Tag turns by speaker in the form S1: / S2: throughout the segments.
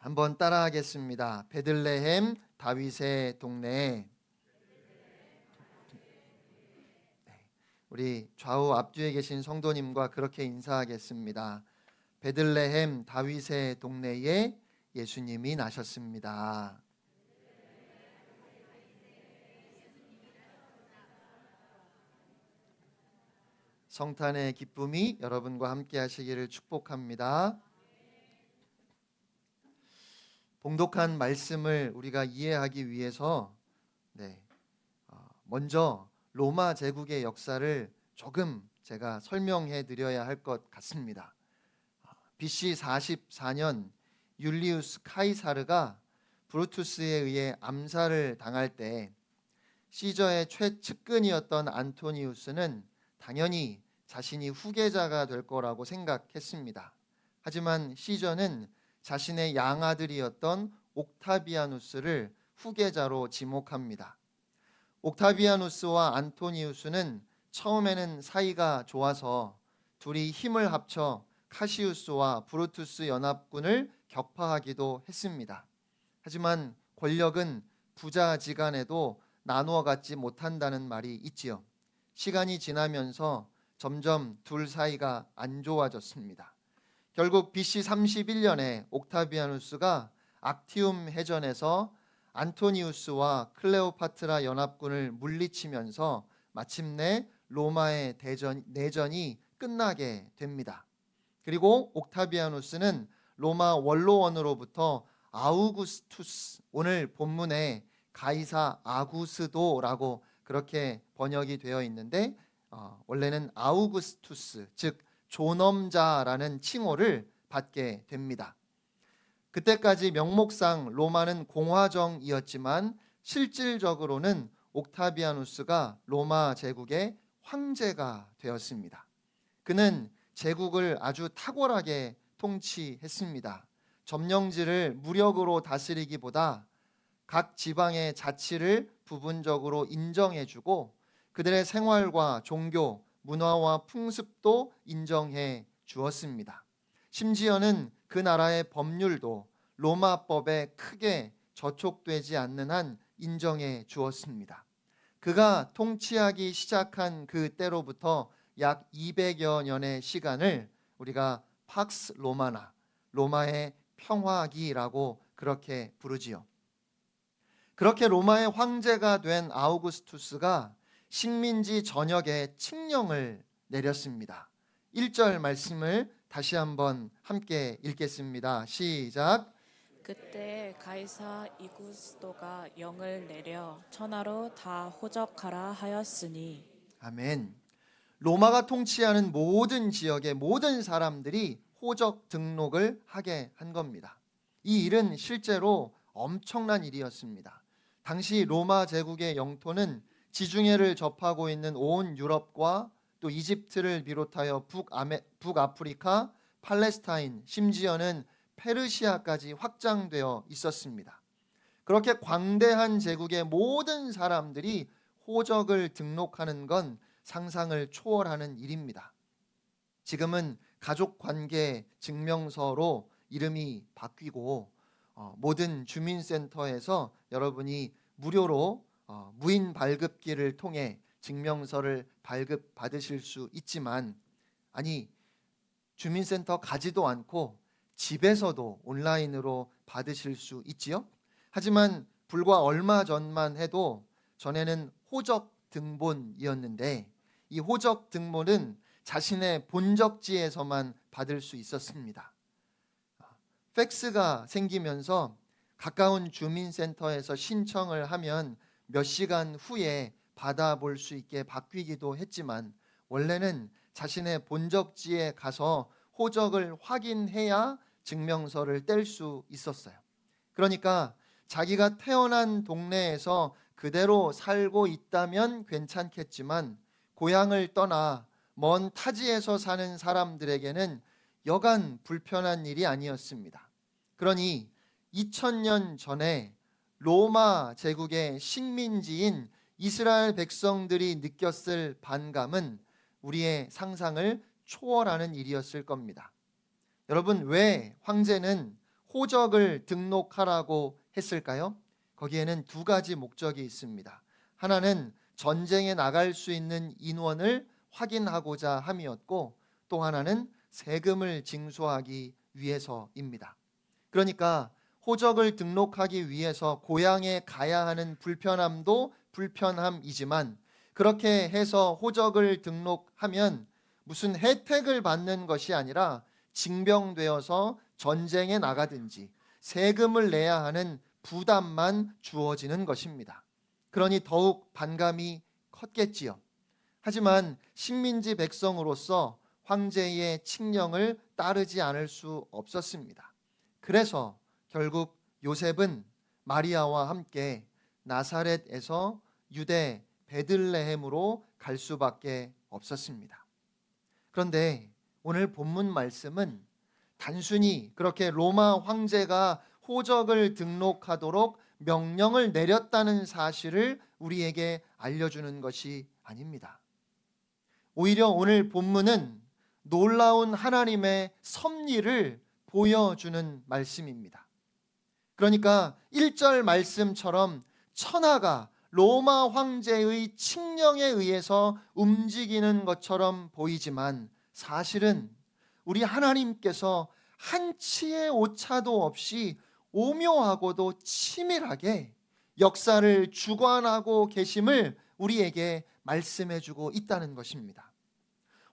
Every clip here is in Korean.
S1: 한번 따라하겠습니다. 베들레헴 다윗의 동네. 네, 우리 좌우 앞뒤에 계신 성도님과 그렇게 인사하겠습니다. 베들레헴 다윗의 동네에 예수님이 나셨습니다. 성탄의 기쁨이 여러분과 함께 하시기를 축복합니다. 봉독한 말씀을 우리가 이해하기 위해서 네, 어, 먼저 로마 제국의 역사를 조금 제가 설명해 드려야 할 것 같습니다. 어, BC 44년 율리우스 카이사르가 브루투스에 의해 암살을 당할 때 시저의 최측근이었던 안토니우스는 당연히 자신이 후계자가 될 거라고 생각했습니다. 하지만 시저는 자신의 양아들이었던 옥타비아누스를 후계자로 지목합니다. 옥타비아누스와 안토니우스는 처음에는 사이가 좋아서 둘이 힘을 합쳐 카시우스와 브루투스 연합군을 격파하기도 했습니다. 하지만 권력은 부자지간에도 나누어 갖지 못한다는 말이 있지요. 시간이 지나면서 점점 둘 사이가 안 좋아졌습니다. 결국 BC 31년에 옥타비아누스가 악티움 해전에서 안토니우스와 클레오파트라 연합군을 물리치면서 마침내 로마의 대전, 내전이 끝나게 됩니다. 그리고 옥타비아누스는 로마 원로원으로부터 아우구스투스 오늘 본문에 가이사 아구스도라고 그렇게 번역이 되어 있는데 어, 원래는 아우구스투스 즉 존엄자라는 칭호를 받게 됩니다. 그때까지 명목상 로마는 공화정이었지만 실질적으로는 옥타비아누스가 로마 제국의 황제가 되었습니다. 그는 제국을 아주 탁월하게 통치했습니다. 점령지를 무력으로 다스리기보다 각 지방의 자치를 부분적으로 인정해주고 그들의 생활과 종교, 문화와 풍습도 인정해 주었습니다. 심지어는 그 나라의 법률도 로마법에 크게 저촉되지 않는 한 인정해 주었습니다. 그가 통치하기 시작한 그 때로부터 약 200여 년의 시간을 우리가 팍스 로마나 로마의 평화기라고 그렇게 부르지요. 그렇게 로마의 황제가 된 아우구스투스가 식민지 전역에 칙령을 내렸습니다. 1절 말씀을 다시 한번 함께 읽겠습니다. 시작.
S2: 그때 가이사 이구스도가 영을 내려 천하로 다 호적하라 하였으니
S1: 아멘. 로마가 통치하는 모든 지역의 모든 사람들이 호적 등록을 하게 한 겁니다. 이 일은 실제로 엄청난 일이었습니다. 당시 로마 제국의 영토는 지중해를 접하고 있는 온 유럽과 또 이집트를 비롯하여 북아메, 북아프리카, 팔레스타인, 심지어는 페르시아까지 확장되어 있었습니다. 그렇게 광대한 제국의 모든 사람들이 호적을 등록하는 건 상상을 초월하는 일입니다. 지금은 가족 관계 증명서로 이름이 바뀌고 어, 모든 주민센터에서 여러분이 무료로 어, 무인 발급기를 통해 증명서를 발급 받으실 수 있지만 아니 주민센터 가지도 않고 집에서도 온라인으로 받으실 수 있지요. 하지만 불과 얼마 전만 해도 전에는 호적 등본이었는데 이 호적 등본은 자신의 본적지에서만 받을 수 있었습니다. 팩스가 생기면서 가까운 주민센터에서 신청을 하면 몇 시간 후에 받아볼 수 있게 바뀌기도 했지만 원래는 자신의 본적지에 가서 호적을 확인해야 증명서를 뗄 수 있었어요. 그러니까 자기가 태어난 동네에서 그대로 살고 있다면 괜찮겠지만 고향을 떠나 먼 타지에서 사는 사람들에게는 여간 불편한 일이 아니었습니다. 그러니 2000년 전에 로마 제국의 식민지인 이스라엘 백성들이 느꼈을 반감은 우리의 상상을 초월하는 일이었을 겁니다. 여러분, 왜 황제는 호적을 등록하라고 했을까요? 거기에는 두 가지 목적이 있습니다. 하나는 전쟁에 나갈 수 있는 인원을 확인하고자 함이었고 또 하나는 세금을 징수하기 위해서입니다. 그러니까 호적을 등록하기 위해서 고향에 가야 하는 불편함도 불편함이지만 그렇게 해서 호적을 등록하면 무슨 혜택을 받는 것이 아니라 징병되어서 전쟁에 나가든지 세금을 내야 하는 부담만 주어지는 것입니다. 그러니 더욱 반감이 컸겠지요. 하지만 식민지 백성으로서 황제의 칙령을 따르지 않을 수 없었습니다. 그래서 결국 요셉은 마리아와 함께 나사렛에서 유대 베들레헴으로 갈 수밖에 없었습니다. 그런데 오늘 본문 말씀은 단순히 그렇게 로마 황제가 호적을 등록하도록 명령을 내렸다는 사실을 우리에게 알려주는 것이 아닙니다. 오히려 오늘 본문은 놀라운 하나님의 섭리를 보여주는 말씀입니다. 그러니까 1절 말씀처럼 천하가 로마 황제의 칙령에 의해서 움직이는 것처럼 보이지만 사실은 우리 하나님께서 한치의 오차도 없이 오묘하고도 치밀하게 역사를 주관하고 계심을 우리에게 말씀해 주고 있다는 것입니다.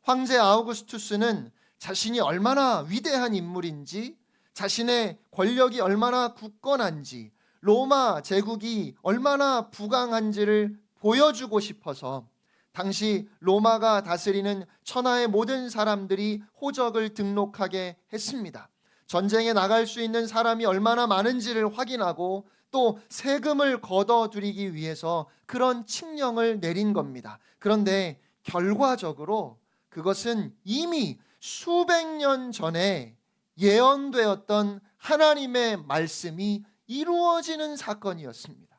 S1: 황제 아우구스투스는 자신이 얼마나 위대한 인물인지, 자신의 권력이 얼마나 굳건한지, 로마 제국이 얼마나 부강한지를 보여주고 싶어서 당시 로마가 다스리는 천하의 모든 사람들이 호적을 등록하게 했습니다. 전쟁에 나갈 수 있는 사람이 얼마나 많은지를 확인하고 또 세금을 걷어들이기 위해서 그런 칙령을 내린 겁니다. 그런데 결과적으로 그것은 이미 수백 년 전에 예언되었던 하나님의 말씀이 이루어지는 사건이었습니다.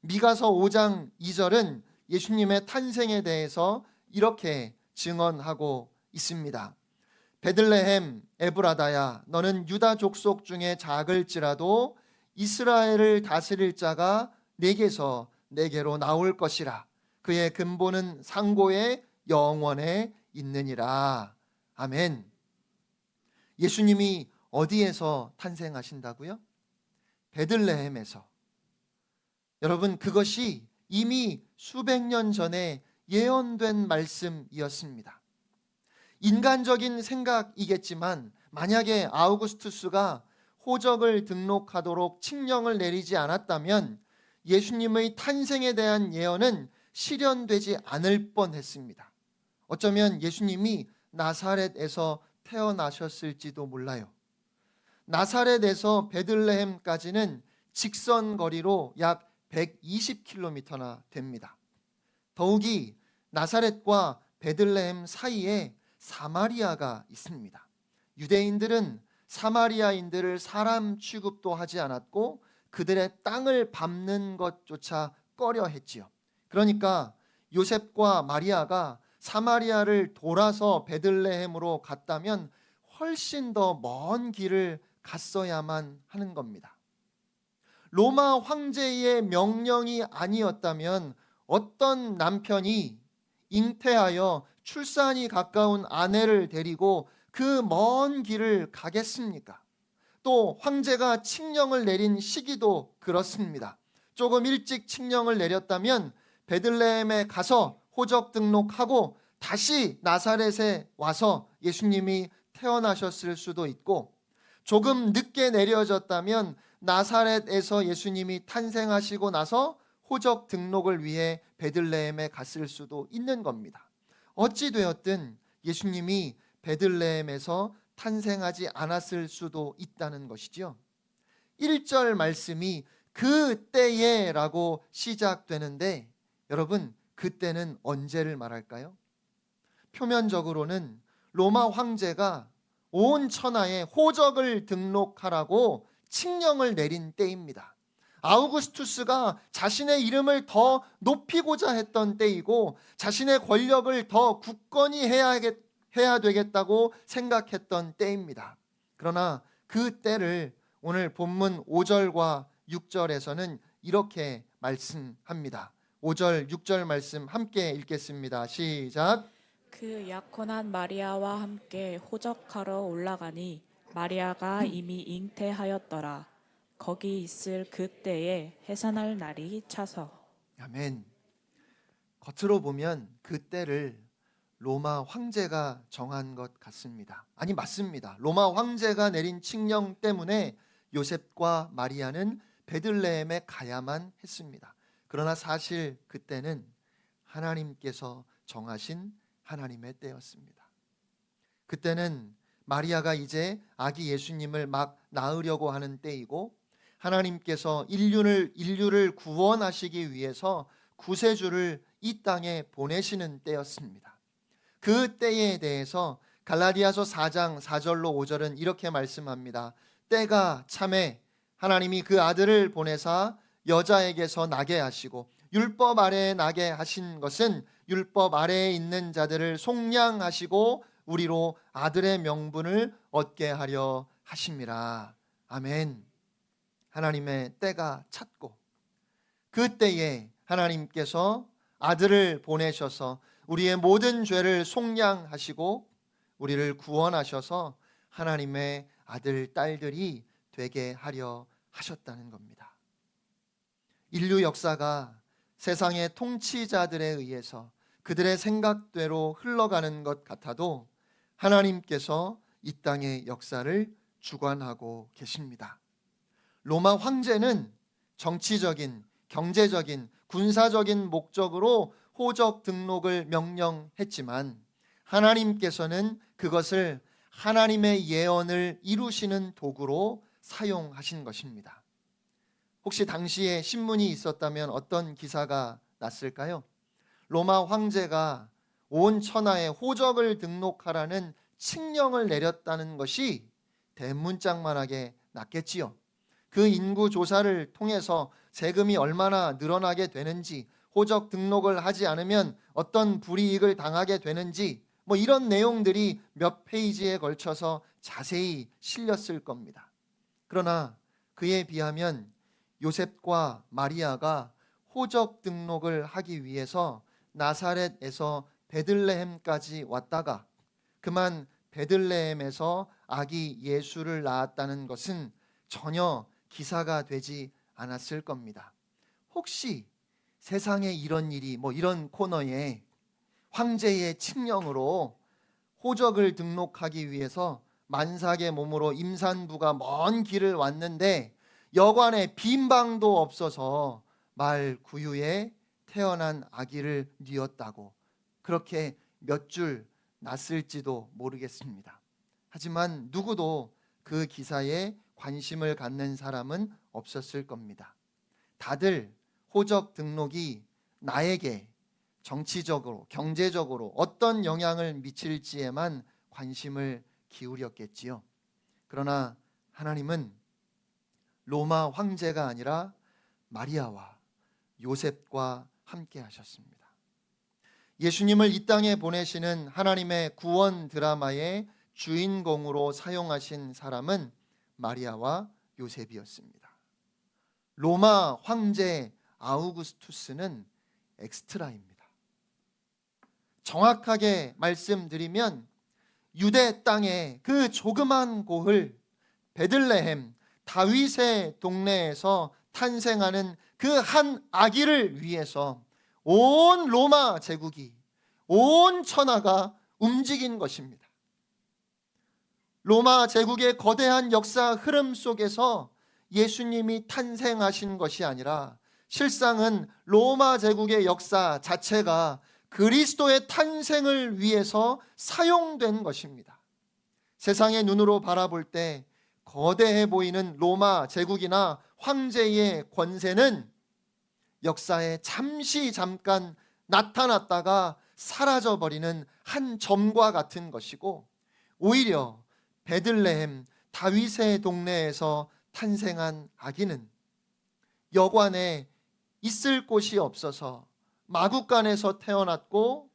S1: 미가서 5장 2절은 예수님의 탄생에 대해서 이렇게 증언하고 있습니다. 베들레헴 에브라다야 너는 유다 족속 중에 작을지라도 이스라엘을 다스릴 자가 내게서 내게로 나올 것이라 그의 근본은 상고의 영원에 있느니라 아멘 예수님이 어디에서 탄생하신다고요? 베들레헴에서 여러분 그것이 이미 수백 년 전에 예언된 말씀이었습니다. 인간적인 생각이겠지만 만약에 아우구스투스가 호적을 등록하도록 칙령을 내리지 않았다면 예수님의 탄생에 대한 예언은 실현되지 않을 뻔했습니다. 어쩌면 예수님이 나사렛에서 태어나셨을지도 몰라요. 나사렛에서 베들레헴까지는 직선 거리로 약 120km나 됩니다. 더욱이 나사렛과 베들레헴 사이에 사마리아가 있습니다. 유대인들은 사마리아인들을 사람 취급도 하지 않았고 그들의 땅을 밟는 것조차 꺼려 했지요. 그러니까 요셉과 마리아가 사마리아를 돌아서 베들레헴으로 갔다면 훨씬 더 먼 길을 갔어야만 하는 겁니다. 로마 황제의 명령이 아니었다면 어떤 남편이 잉태하여 출산이 가까운 아내를 데리고 그 먼 길을 가겠습니까? 또 황제가 칙령을 내린 시기도 그렇습니다. 조금 일찍 칙령을 내렸다면 베들레헴에 가서 호적 등록하고 다시 나사렛에 와서 예수님이 태어나셨을 수도 있고 조금 늦게 내려졌다면 나사렛에서 예수님이 탄생하시고 나서 호적 등록을 위해 베들레헴에 갔을 수도 있는 겁니다. 어찌 되었든 예수님이 베들레헴에서 탄생하지 않았을 수도 있다는 것이지요. 1절 말씀이 그때에라고 시작되는데 여러분 그때는 언제를 말할까요? 표면적으로는 로마 황제가 온 천하에 호적을 등록하라고 칙령을 내린 때입니다. 아우구스투스가 자신의 이름을 더 높이고자 했던 때이고 자신의 권력을 더 굳건히 해야, 해야 되겠다고 생각했던 때입니다. 그러나 그 때를 오늘 본문 5절과 6절에서는 이렇게 말씀합니다. 5절, 6절 말씀 함께 읽겠습니다. 시작.
S2: 그 약혼한 마리아와 함께 호적하러 올라가니 마리아가 이미 잉태하였더라. 거기 있을 그때에 해산할 날이 차서
S1: 아멘. 겉으로 보면 그 때를 로마 황제가 정한 것 같습니다. 아니 맞습니다. 로마 황제가 내린 칙령 때문에 요셉과 마리아는 베들레헴에 가야만 했습니다. 그러나 사실 그때는 하나님께서 정하신 하나님의 때였습니다. 그때는 마리아가 이제 아기 예수님을 막 낳으려고 하는 때이고 하나님께서 인류를 인류를 구원하시기 위해서 구세주를 이 땅에 보내시는 때였습니다. 그 때에 대해서 갈라디아서 4장 4절로 5절은 이렇게 말씀합니다. 때가 참에 하나님이 그 아들을 보내사 여자에게서 나게 하시고 율법 아래에 나게 하신 것은 율법 아래에 있는 자들을 속량하시고 우리로 아들의 명분을 얻게 하려 하심이라. 아멘. 하나님의 때가 찼고 그 때에 하나님께서 아들을 보내셔서 우리의 모든 죄를 속량하시고 우리를 구원하셔서 하나님의 아들 딸들이 되게 하려 하셨다는 겁니다. 인류 역사가 세상의 통치자들에 의해서 그들의 생각대로 흘러가는 것 같아도 하나님께서 이 땅의 역사를 주관하고 계십니다. 로마 황제는 정치적인, 경제적인, 군사적인 목적으로 호적 등록을 명령했지만 하나님께서는 그것을 하나님의 예언을 이루시는 도구로 사용하신 것입니다. 혹시 당시에 신문이 있었다면 어떤 기사가 났을까요? 로마 황제가 온 천하에 호적을 등록하라는 칙령을 내렸다는 것이 대문짝만하게 났겠지요. 그 인구 조사를 통해서 세금이 얼마나 늘어나게 되는지, 호적 등록을 하지 않으면 어떤 불이익을 당하게 되는지, 뭐 이런 내용들이 몇 페이지에 걸쳐서 자세히 실렸을 겁니다. 그러나 그에 비하면 요셉과 마리아가 호적 등록을 하기 위해서 나사렛에서 베들레헴까지 왔다가 그만 베들레헴에서 아기 예수를 낳았다는 것은 전혀 기사가 되지 않았을 겁니다. 혹시 세상에 이런 일이 뭐 이런 코너에 황제의 칙령으로 호적을 등록하기 위해서 만삭의 몸으로 임산부가 먼 길을 왔는데 여관에 빈 방도 없어서 말 구유에 태어난 아기를 뉘었다고 그렇게 몇 줄 났을지도 모르겠습니다. 하지만 누구도 그 기사에 관심을 갖는 사람은 없었을 겁니다. 다들 호적 등록이 나에게 정치적으로, 경제적으로 어떤 영향을 미칠지에만 관심을 기울였겠지요. 그러나 하나님은 로마 황제가 아니라 마리아와 요셉과 함께 하셨습니다. 예수님을 이 땅에 보내시는 하나님의 구원 드라마의 주인공으로 사용하신 사람은 마리아와 요셉이었습니다. 로마 황제 아우구스투스는 엑스트라입니다. 정확하게 말씀드리면 유대 땅의 그 조그만 고을 베들레헴 다윗의 동네에서 탄생하는 그 한 아기를 위해서 온 로마 제국이 온 천하가 움직인 것입니다. 로마 제국의 거대한 역사 흐름 속에서 예수님이 탄생하신 것이 아니라 실상은 로마 제국의 역사 자체가 그리스도의 탄생을 위해서 사용된 것입니다. 세상의 눈으로 바라볼 때 거대해 보이는 로마 제국이나 황제의 권세는 역사에 잠시 잠깐 나타났다가 사라져 버리는 한 점과 같은 것이고 오히려 베들레헴 다윗의 동네에서 탄생한 아기는 여관에 있을 곳이 없어서 마국간에서 태어났고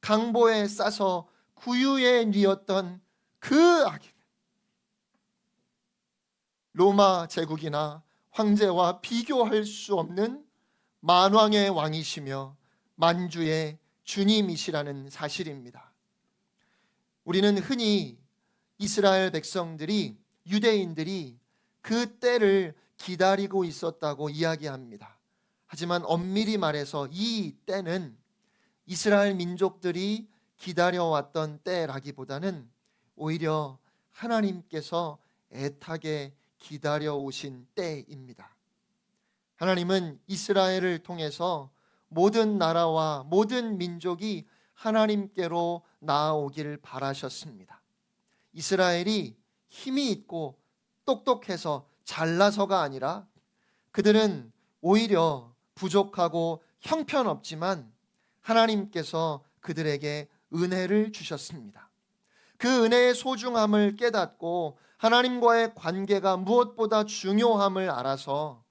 S1: 강보에 싸서 구유에 뉘었던 그 아기는 로마 제국이나 황제와 비교할 수 없는 만왕의 왕이시며 만주의 주님이시라는 사실입니다. 우리는 흔히 이스라엘 백성들이 유대인들이 그 때를 기다리고 있었다고 이야기합니다. 하지만 엄밀히 말해서 이 때는 이스라엘 민족들이 기다려왔던 때라기보다는 오히려 하나님께서 애타게 기다려 오신 때입니다. 하나님은 이스라엘을 통해서 모든 나라와 모든 민족이 하나님께로 나아오기를 바라셨습니다. 이스라엘이 힘이 있고 똑똑해서 잘나서가 아니라 그들은 오히려 부족하고 형편없지만 하나님께서 그들에게 은혜를 주셨습니다. 그 은혜의 소중함을 깨닫고 하나님과의 관계가 무엇보다 중요함을 알아서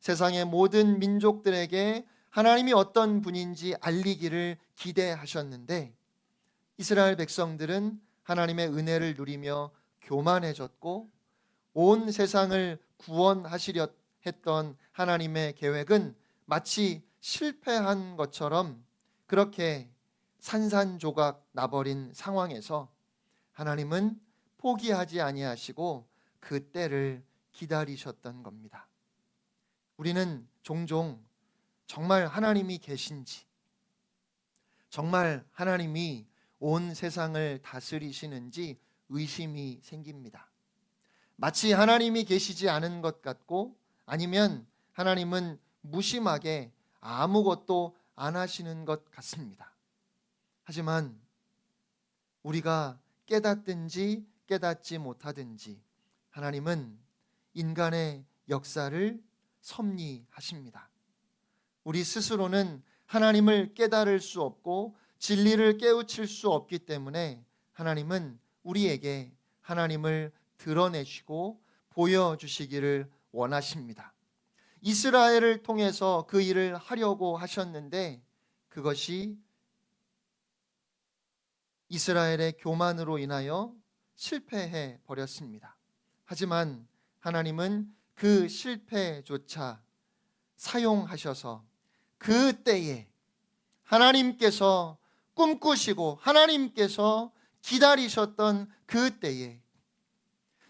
S1: 세상의 모든 민족들에게 하나님이 어떤 분인지 알리기를 기대하셨는데 이스라엘 백성들은 하나님의 은혜를 누리며 교만해졌고 온 세상을 구원하시려 했던 하나님의 계획은 마치 실패한 것처럼 그렇게 산산조각 나버린 상황에서 하나님은 포기하지 아니하시고 그 때를 기다리셨던 겁니다. 우리는 종종 정말 하나님이 계신지 정말 하나님이 온 세상을 다스리시는지 의심이 생깁니다. 마치 하나님이 계시지 않은 것 같고 아니면 하나님은 무심하게 아무것도 안 하시는 것 같습니다. 하지만 우리가 깨닫든지 깨닫지 못하든지 하나님은 인간의 역사를 섭리하십니다. 우리 스스로는 하나님을 깨달을 수 없고 진리를 깨우칠 수 없기 때문에 하나님은 우리에게 하나님을 드러내시고 보여주시기를 원하십니다. 이스라엘을 통해서 그 일을 하려고 하셨는데 그것이 이스라엘의 교만으로 인하여 실패해 버렸습니다. 하지만 하나님은 그 실패조차 사용하셔서 그 때에 하나님께서 꿈꾸시고 하나님께서 기다리셨던 그 때에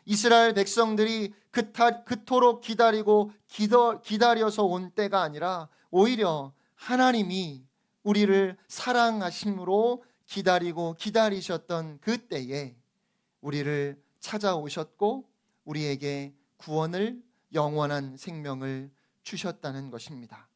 S1: 이스라엘 백성들이 그토록 기다리고 기다려서 온 때가 아니라 오히려 하나님이 우리를 사랑하심으로 기다리고 기다리셨던 그 때에 우리를 찾아오셨고 우리에게 구원을 영원한 생명을 주셨다는 것입니다.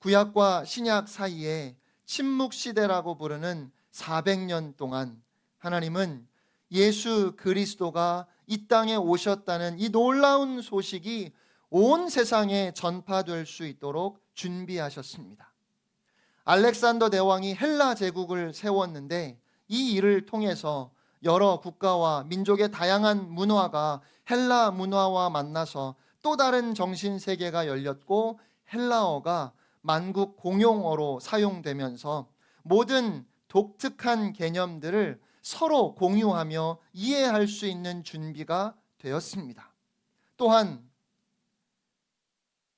S1: 구약과 신약 사이에 침묵 시대라고 부르는 400년 동안 하나님은 예수 그리스도가 이 땅에 오셨다는 이 놀라운 소식이 온 세상에 전파될 수 있도록 준비하셨습니다. 알렉산더 대왕이 헬라 제국을 세웠는데 이 일을 통해서 여러 국가와 민족의 다양한 문화가 헬라 문화와 만나서 또 다른 정신 세계가 열렸고 헬라어가 만국 공용어로 사용되면서 모든 독특한 개념들을 서로 공유하며 이해할 수 있는 준비가 되었습니다. 또한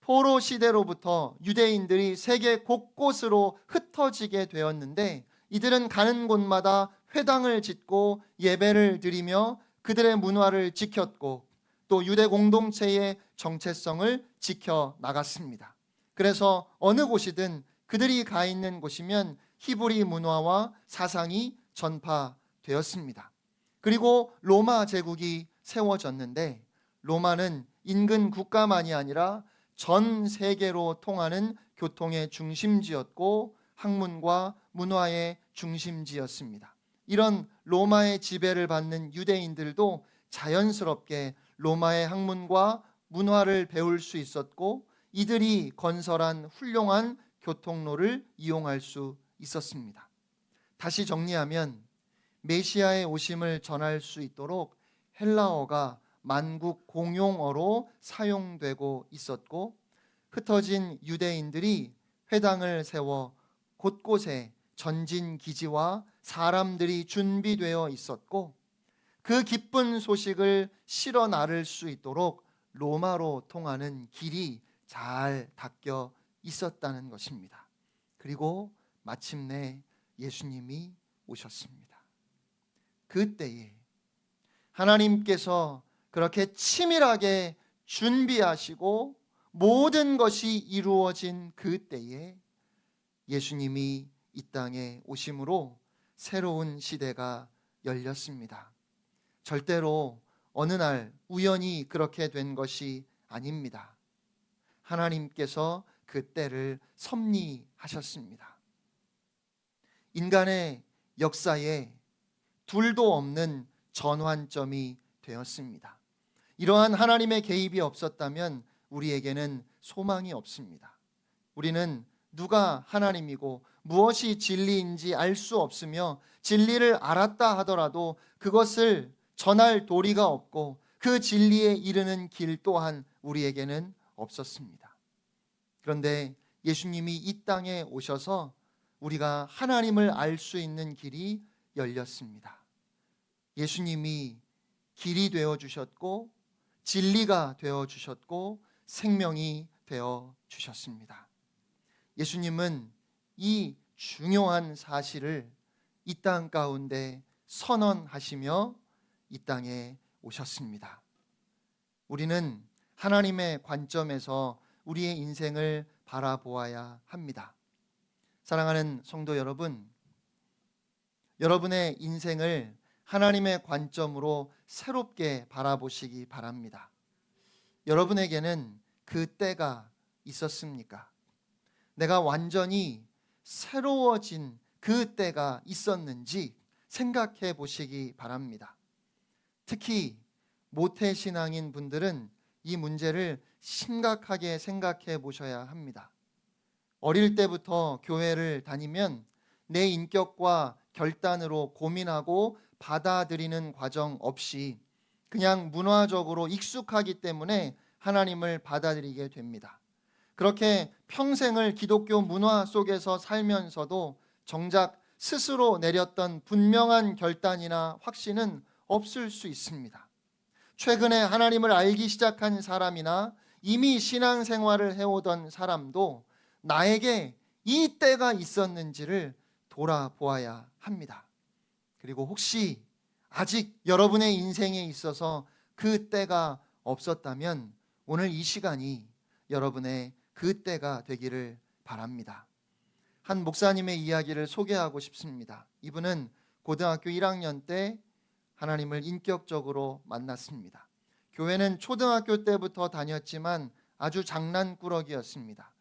S1: 포로 시대로부터 유대인들이 세계 곳곳으로 흩어지게 되었는데 이들은 가는 곳마다 회당을 짓고 예배를 드리며 그들의 문화를 지켰고 또 유대 공동체의 정체성을 지켜 나갔습니다. 그래서 어느 곳이든 그들이 가 있는 곳이면 히브리 문화와 사상이 전파되었습니다. 그리고 로마 제국이 세워졌는데 로마는 인근 국가만이 아니라 전 세계로 통하는 교통의 중심지였고 학문과 문화의 중심지였습니다. 이런 로마의 지배를 받는 유대인들도 자연스럽게 로마의 학문과 문화를 배울 수 있었고 이들이 건설한 훌륭한 교통로를 이용할 수 있었습니다. 다시 정리하면 메시아의 오심을 전할 수 있도록 헬라어가 만국 공용어로 사용되고 있었고 흩어진 유대인들이 회당을 세워 곳곳에 전진 기지와 사람들이 준비되어 있었고 그 기쁜 소식을 실어 나를 수 있도록 로마로 통하는 길이 잘 닦여 있었다는 것입니다. 그리고 마침내 예수님이 오셨습니다. 그때에 하나님께서 그렇게 치밀하게 준비하시고 모든 것이 이루어진 그때에 예수님이 이 땅에 오심으로 새로운 시대가 열렸습니다. 절대로 어느 날 우연히 그렇게 된 것이 아닙니다. 하나님께서 그 때를 섭리하셨습니다. 인간의 역사에 둘도 없는 전환점이 되었습니다. 이러한 하나님의 개입이 없었다면 우리에게는 소망이 없습니다. 우리는 누가 하나님이고 무엇이 진리인지 알 수 없으며 진리를 알았다 하더라도 그것을 전할 도리가 없고 그 진리에 이르는 길 또한 우리에게는 없었습니다. 그런데 예수님이 이 땅에 오셔서 우리가 하나님을 알 수 있는 길이 열렸습니다. 예수님이 길이 되어 주셨고 진리가 되어 주셨고 생명이 되어 주셨습니다. 예수님은 이 중요한 사실을 이 땅 가운데 선언하시며 이 땅에 오셨습니다. 우리는 하나님의 관점에서 우리의 인생을 바라보아야 합니다. 사랑하는 성도 여러분, 여러분의 인생을 하나님의 관점으로 새롭게 바라보시기 바랍니다. 여러분에게는 그 때가 있었습니까? 내가 완전히 새로워진 그 때가 있었는지 생각해 보시기 바랍니다. 특히 모태신앙인 분들은 이 문제를 심각하게 생각해 보셔야 합니다. 어릴 때부터 교회를 다니면 내 인격과 결단으로 고민하고 받아들이는 과정 없이 그냥 문화적으로 익숙하기 때문에 하나님을 받아들이게 됩니다. 그렇게 평생을 기독교 문화 속에서 살면서도 정작 스스로 내렸던 분명한 결단이나 확신은 없을 수 있습니다. 최근에 하나님을 알기 시작한 사람이나 이미 신앙생활을 해오던 사람도 나에게 이 때가 있었는지를 돌아보아야 합니다. 그리고 혹시 아직 여러분의 인생에 있어서 그 때가 없었다면 오늘 이 시간이 여러분의 그 때가 되기를 바랍니다. 한 목사님의 이야기를 소개하고 싶습니다. 이분은 고등학교 1학년 때 하나님을 인격적으로 만났습니다. 교회는 초등학교 때부터 다녔지만 아주 장난꾸러기였습니다.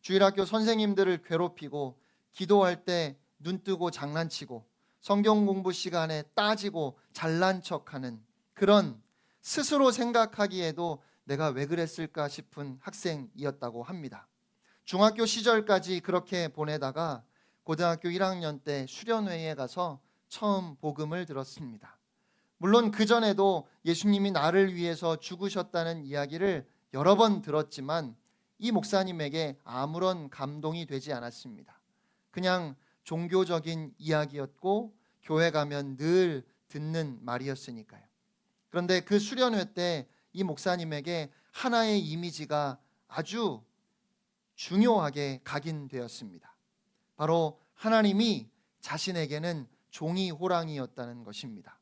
S1: 주일학교 선생님들을 괴롭히고 기도할 때 눈뜨고 장난치고 성경 공부 시간에 따지고 잘난 척하는 그런 스스로 생각하기에도 내가 왜 그랬을까 싶은 학생이었다고 합니다. 중학교 시절까지 그렇게 보내다가 고등학교 1학년 때 수련회에 가서 처음 복음을 들었습니다. 물론 그 전에도 예수님이 나를 위해서 죽으셨다는 이야기를 여러 번 들었지만 이 목사님에게 아무런 감동이 되지 않았습니다. 그냥 종교적인 이야기였고 교회 가면 늘 듣는 말이었으니까요. 그런데 그 수련회 때 이 목사님에게 하나의 이미지가 아주 중요하게 각인되었습니다. 바로 하나님이 자신에게는 종이 호랑이였다는 것입니다.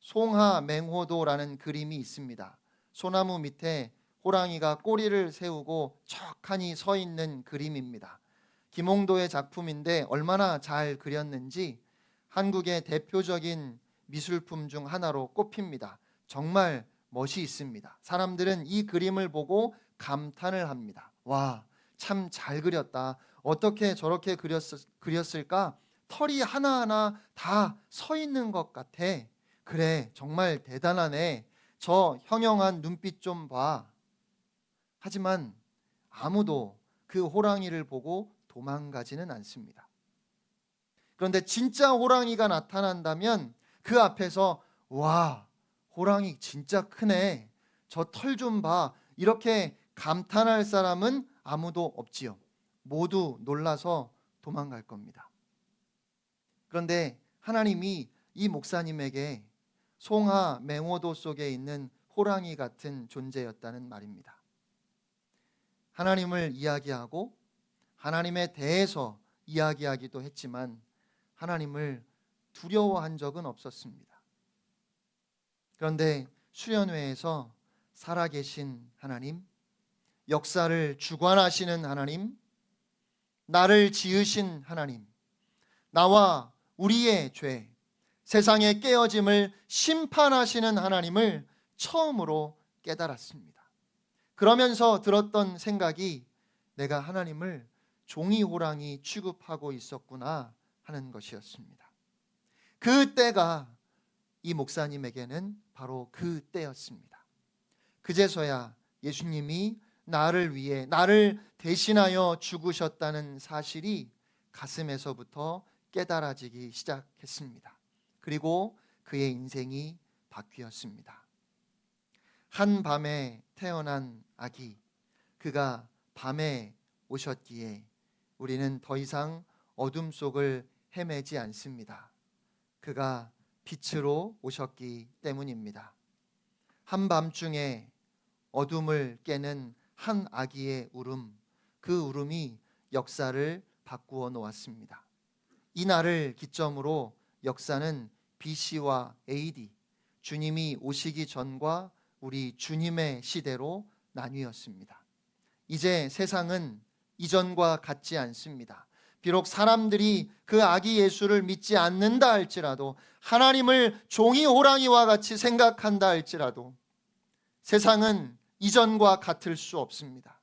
S1: 송하 맹호도라는 그림이 있습니다. 소나무 밑에 호랑이가 꼬리를 세우고 척하니 서 있는 그림입니다. 김홍도의 작품인데 얼마나 잘 그렸는지 한국의 대표적인 미술품 중 하나로 꼽힙니다. 정말 멋이 있습니다. 사람들은 이 그림을 보고 감탄을 합니다. 와, 참 잘 그렸다. 어떻게 저렇게 그렸, 그렸을까? 털이 하나하나 다 서 있는 것 같아. 그래, 정말 대단하네. 저 형형한 눈빛 좀 봐. 하지만 아무도 그 호랑이를 보고 도망가지는 않습니다. 그런데 진짜 호랑이가 나타난다면 그 앞에서 와, 호랑이 진짜 크네. 저 털 좀 봐. 이렇게 감탄할 사람은 아무도 없지요. 모두 놀라서 도망갈 겁니다. 그런데 하나님이 이 목사님에게 송하 맹호도 속에 있는 호랑이 같은 존재였다는 말입니다. 하나님을 이야기하고 하나님에 대해서 이야기하기도 했지만 하나님을 두려워한 적은 없었습니다. 그런데 수련회에서 살아계신 하나님, 역사를 주관하시는 하나님, 나를 지으신 하나님, 나와 우리의 죄, 세상의 깨어짐을 심판하시는 하나님을 처음으로 깨달았습니다. 그러면서 들었던 생각이 내가 하나님을 종이 호랑이 취급하고 있었구나 하는 것이었습니다. 그 때가 이 목사님에게는 바로 그 때였습니다. 그제서야 예수님이 나를 위해 나를 대신하여 죽으셨다는 사실이 가슴에서부터 깨달아지기 시작했습니다. 그리고 그의 인생이 바뀌었습니다. 한 밤에 태어난 아기, 그가 밤에 오셨기에 우리는 더 이상 어둠 속을 헤매지 않습니다. 그가 빛으로 오셨기 때문입니다. 한밤중에 어둠을 깨는 한 아기의 울음, 그 울음이 역사를 바꾸어 놓았습니다. 이 날을 기점으로 역사는 BC와 AD, 주님이 오시기 전과 우리 주님의 시대로 나뉘었습니다. 이제 세상은 이전과 같지 않습니다. 비록 사람들이 그 아기 예수를 믿지 않는다 할지라도 하나님을 종이 호랑이와 같이 생각한다 할지라도 세상은 이전과 같을 수 없습니다.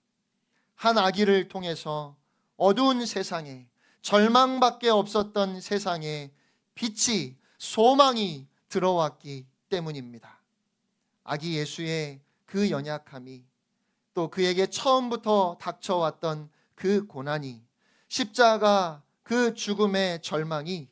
S1: 한 아기를 통해서 어두운 세상에 절망밖에 없었던 세상에 빛이 소망이 들어왔기 때문입니다. 아기 예수의 그 연약함이 또 그에게 처음부터 닥쳐왔던 그 고난이 십자가 그 죽음의 절망이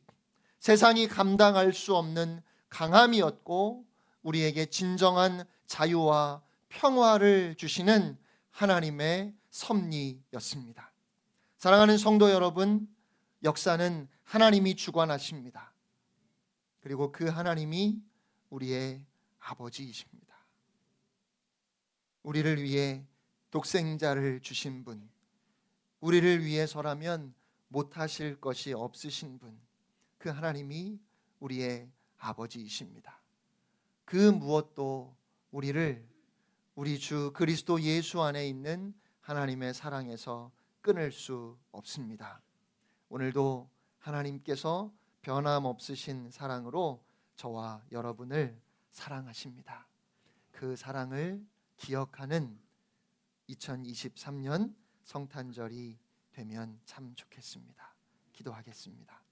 S1: 세상이 감당할 수 없는 강함이었고 우리에게 진정한 자유와 평화를 주시는 하나님의 섭리였습니다. 사랑하는 성도 여러분, 역사는 하나님이 주관하십니다. 그리고 그 하나님이 우리의 아버지이십니다. 우리를 위해 독생자를 주신 분, 우리를 위해서라면 못하실 것이 없으신 분, 그 하나님이 우리의 아버지이십니다. 그 무엇도 우리를 우리 주 그리스도 예수 안에 있는 하나님의 사랑에서 끊을 수 없습니다. 오늘도 하나님께서 변함없으신 사랑으로 저와 여러분을 사랑하십니다. 그 사랑을 기억하는 2023년 성탄절이 되면 참 좋겠습니다. 기도하겠습니다.